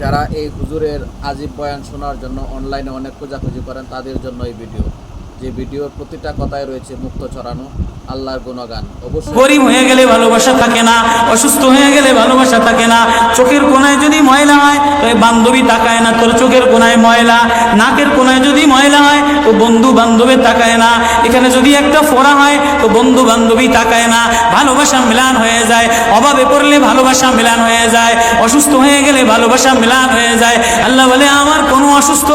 যারা এই হুজুরের আজিব বয়ান শোনার জন্য অনলাইনে অনেক খোঁজাখুঁজি করেন, তাদের জন্য এই ভিডিও যে ভিডিওর প্রতিটা কথায় রয়েছে মুক্ত ছড়ানো, আল্লাহর গুণগান। অবশ্যই গরিব হয়ে গেলে ভালোবাসা থাকে না, অসুস্থ হয়ে গেলে ভালোবাসা থাকে না। চোখের কোনায় যদি ময়লা হয় তো বান্ধবী তাকায় না। তোর চোখের কোনায় ময়লা, নাকের কোনায় যদি ময়লা হয়, তো বন্ধু বান্ধবী তাকায় না। এখানে যদি একটা ফোড়া হয়, তো বন্ধু বান্ধবী তাকায় না। ভালোবাসা মিলান হয়ে যায়, অভাবে পড়লে ভালোবাসা মিলান হয়ে যায়। অসুস্থ হয়ে গেলে ভালোবাসা মিলান হয়ে যায়। আল্লাহ বলে, আমার কোনো অসুস্থ,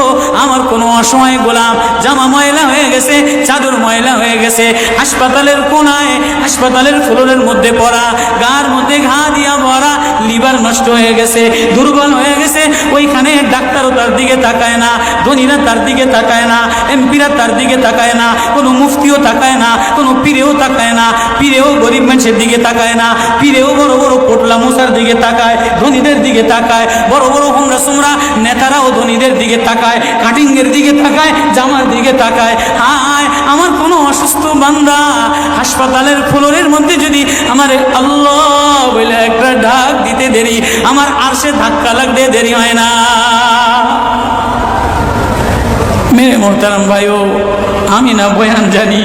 আমার কোনো অসময় গোলাম। জামা ময়লা হয়ে গেছে, চাদর ময়লা হয়ে গেছে। হাসপাতালের কোনায়, হাসপাতালের ফ্লোরের মধ্যে পড়া, গার মধ্যে ঘা দিয়া ভরা লিভার নষ্ট হয়ে গেছে, দুর্বল হয়ে গেছে। ওইখানে ডাক্তারও তার দিকে তাকায় না, ধনীরা তার দিকে তাকায় না, এমপিরা তার দিকে তাকায় না, কোনো মুফতিও তাকায় না, কোনো পীরেও তাকায় না, পীরেও গরিব মানুষের দিকে তাকায় না, পীরেও বড় বড় পোটলা মশার দিকে তাকায়, ধনীদের দিকে তাকায়, বড় বড় হোমরা সোমরা নেতারাও ধনীদের দিকে তাকায় কাটিংয়ের দিকে তাকায়, জামার দিকে তাকায়। হায় আমার কোনো অসুস্থ বান্দা হাসপাতালের ফ্লোরের মধ্যে যদি আমার আল্লাহ বলে একটা ডাক দিতে দেরি, আমার আর সে ধাক্কা লাগতে দেরি হয় না। মেরে মোহতারাম ভাইও, আমি না বয়ান জানি,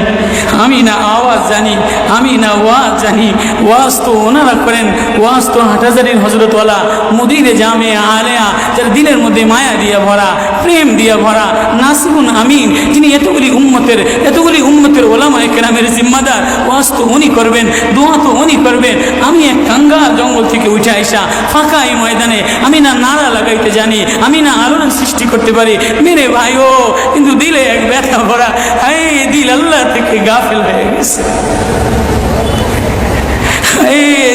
আমি না আওয়াজ জানি, আমি না ওয়াজ জানি, ওয়াজ তো ওনারা করেন, ওয়াজ তো হাটাজারির হজরতওয়ালা মুদিরে জামে আলেয়া, যার দিলের মধ্যে মায়া দিয়ে ভরা প্রেম দিয়ে ভরা নাসিবুন আমিন, যিনি এতগুলি উম্মতের এতগুলি উম্মতের ওলামায় কেরামের জিম্মাদার। ওয়াজ তো উনি করবেন, দোয়া তো উনি করবেন। আমি এক কাঙ্গাল জঙ্গল থেকে উঠে আইসা ফাঁকা এই ময়দানে আমি না নাড়া লাগাইতে জানি, আমি না আলোড়ন সৃষ্টি করতে পারি। মেরে ভাইও কিন্তু দিলে এক ব্যথা ভরা। হাই দিল আল্লাহ থেকে গাফেল হয়ে গেছে।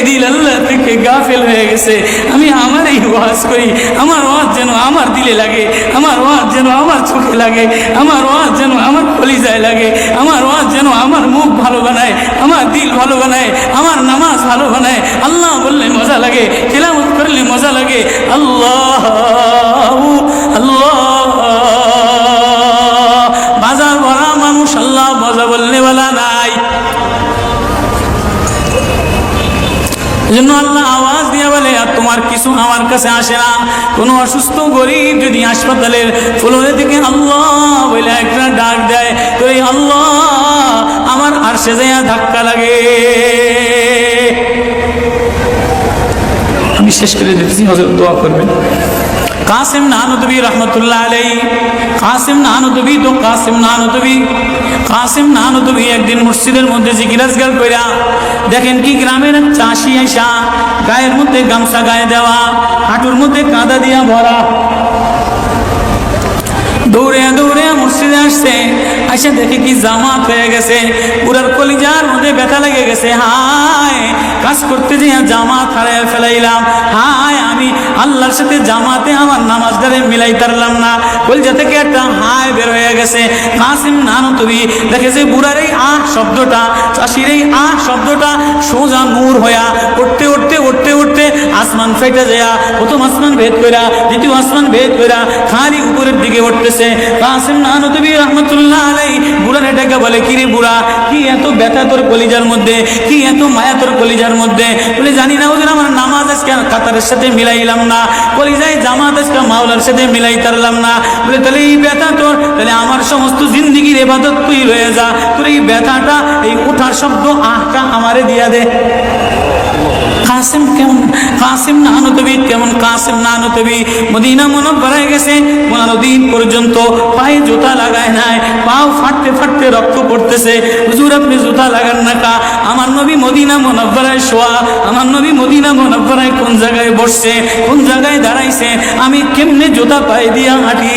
দিল আল্লাহ থেকে গাফেল হয়ে গেছে। আমি আমার এই ওয়াজ করি, আমার ওয়াজ যেন আমার দিলে লাগে। যেন আমার চোখে লাগে, আমার ওয়াজ যেন আমার কলিজায় লাগে, আমার ওয়াজ যেন আমার মুখ ভালো বানায়, আমার দিল ভালো বানায়, আমার নামাজ ভালো বানায়। আল্লাহ বললে মজা লাগে তেলামত করলে মজা লাগে। আল্লাহ আল্লাহ। আমার কাছে আসে না। কোনো অসুস্থ গরিব যদি হাসপাতালের ফ্লোরে থেকে আল্লাহ বলে একটা ডাক দেয়, তো এই আল্লাহ আমার আর সে ধাক্কা লাগে। আমি শেষ করে দিচ্ছি হজরত দোয়া করবেন। কাসিম নানুদবি রহমতুল্লাহ আলাই কাসিম নানুদবি তো কাসিম নানুদবি কাসিম নানুদবি একদিন মসজিদের মধ্যে জিকিরাজগার কইরা দেখেন কি গ্রামের চাষি এসা, গায়ের মধ্যে গামছা গায়ে দেওয়া, হাঁটুর মধ্যে কাদা দিয়া ভরা। দৌড়ে দৌড়ে মসজিদে আসছে, আসে দেখে কি জামাত হয়ে গেছে পুরার কলিজার মধ্যে ব্যথা লেগে গেছে। হায়, কাজ করতে যে জামাত হারাই ফেলাইলাম। হায় আমি আল্লাহর সাথে জামাতে আমার নামাজদারে মিলাই তারলাম না। কলিজা থেকে একটা হায় বের হয়ে গেছে। কাসিম নানো তুমি দেখে বুড়ার এই আহ শব্দটা, চাষির এই আহ শব্দটা সোজা নূর হইয়া উঠতে উঠতে উঠতে উঠতে আসমান ফেটে যায় প্রথম আসমান ভেদ কইরা, দ্বিতীয় আসমান ভেদ কইরা খালি উপরের দিকে উঠতেছে। কাসিম নানতবি রহমতুল্লাহ আলাই বুড়ার এটাকে বলে কি রে বুড়া, কি এত ব্যথা তোর কলিজার মধ্যে? কি এত মায়া তোর কলিজার মধ্যে? বলে, জানি না ওদের আমার নামাজ আজকে কাতারের সাথে মিলাইলাম না, কলিজায় জামাত আজকে মাওলার সাথে মিলাই তারলাম না। বলে, তাহলে এই ব্যথা তোর? তাহলে আমার সমস্ত জিন্দিগির এবাদত তুই রয়ে যা। তোর এই ব্যথাটা, এই ওঠার শব্দ আহটা আমারে দিয়া দে। কাসিম কেমন, কাসিম নানুতবি, কেমন কাসিম নানুতবি। মদিনা মনব্বরায় গেছে, পনেরো দিন পর্যন্ত পায়ে জুতা লাগায় নাই। পাও ফাটতে ফাটতে রক্ত পড়তেছে। হুজুর, আপনি জুতা লাগান না কা? আমার নবী মদিনা মনব্বরায় শোয়া, আমার নবী মদিনা মনব্বরায় কোন জায়গায় বসছে, কোন জায়গায় দাঁড়াইছে, আমি কেমনে জুতা পায়ে দিয়া হাঁটি?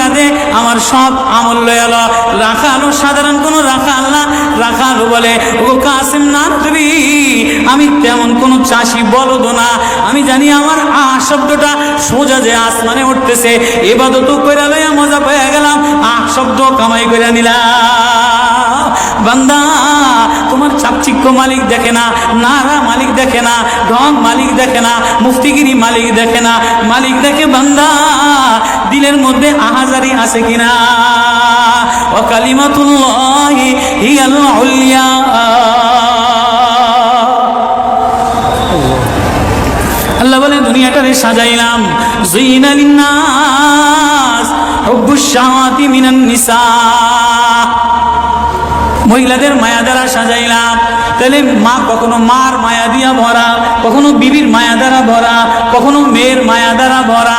দিয়া দে আমার সব আমল লয়াল রাখালো সাধারণ কোনো রাখাল না। রাখালো বলে, ও কাসিম না তুমি আমি তেমন কোনো চাষি বলদ না। আমি জানি আমার আ শব্দটা সোজা যে আসমানে উঠতেছে। এবার তো কইরা লইয়া মজা পেয়ে গেলাম। আহ শব্দ কামাই করে নিলাম। বান্দা, তোমার চাকচিক্য মালিক দেখে না, নারা মালিক দেখে না, ঢং মালিক দেখে না, মুফতিগিরি মালিক দেখে না, মালিক দেখে বান্দা, দিলের মধ্যে আহাজারি আছে কিনা? ও কালিমাতুল্লাহি আল্লাহ বলে দুনিয়াটারে সাজাইলাম। জুইনা লিন্নাস, হুব্বুশ শাহাওয়াতি মিনান নিসা। মহিলাদের মায়া দ্বারা সাজাইলাম। তাহলে মা কখনো মার মায়া দিয়া ভরা, কখনো বিবির মায়া দ্বারা ভরা, কখনো মেয়ের মায়া দ্বারা ভরা।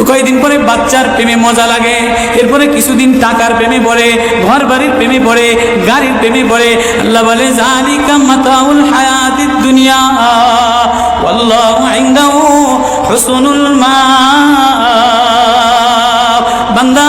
তো কয়েকদিন পরে বাচ্চার প্রেমে মজা লাগে। এরপরে কিছুদিন টাকার প্রেমে পড়ে ঘর বাড়ির প্রেমে পড়ে, গাড়ির প্রেমে পড়ে। আল্লাহ বলে জালিকা মাতাউল হায়াতিদ দুনিয়া, ওয়াল্লাহু ইনদাহু মা বান্দা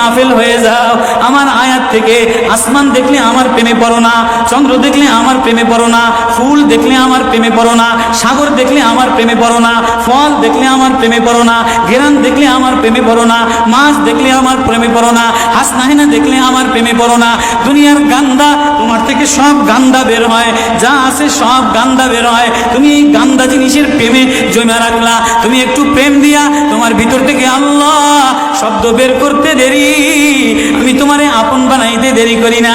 গাফেল হয়ে যাও। আমার আয়াত থেকে আসমান দেখলে আমার প্রেমে পড়ো না, চন্দ্র দেখলে আমার প্রেমে পড়ো না, ফুল দেখলে আমার প্রেমে পড়ো না, সাগর দেখলে আমার প্রেমে পড়ো না, ফল দেখলে আমার প্রেমে পড়ো না, ঘেরান দেখলে আমার প্রেমে পড়ো না, মাছ দেখলে আমার প্রেমে পড়ো না, হাসনাহিনা দেখলে আমার প্রেমে পড়ো না, দুনিয়ার গান্দা তোমার থেকে সব গান্দা বের হয়, যা আছে সব গান্দা বের হয়। তুমি এই গান্দা জিনিসের প্রেমে জমা রাখলা, তুমি একটু প্রেম দিয়া তোমার ভিতর থেকে আল্লাহ শব্দ বের করতে দেরি। আমি তোমারে আপন বানাইতে দেরি করি না।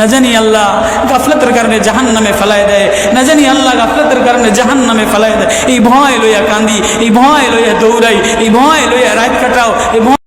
না জানি আল্লাহ গাফলতের কারণে জাহান নামে ফেলাই দেয়, না জানি আল্লাহ গাফলতের কারণে জাহান নামে ফেলাই দেয়। এই ভয় লইয়া কান্দি, এই ভয় লইয়া দৌড়াই, এই ভয় লইয়া রাত কাটাও, এই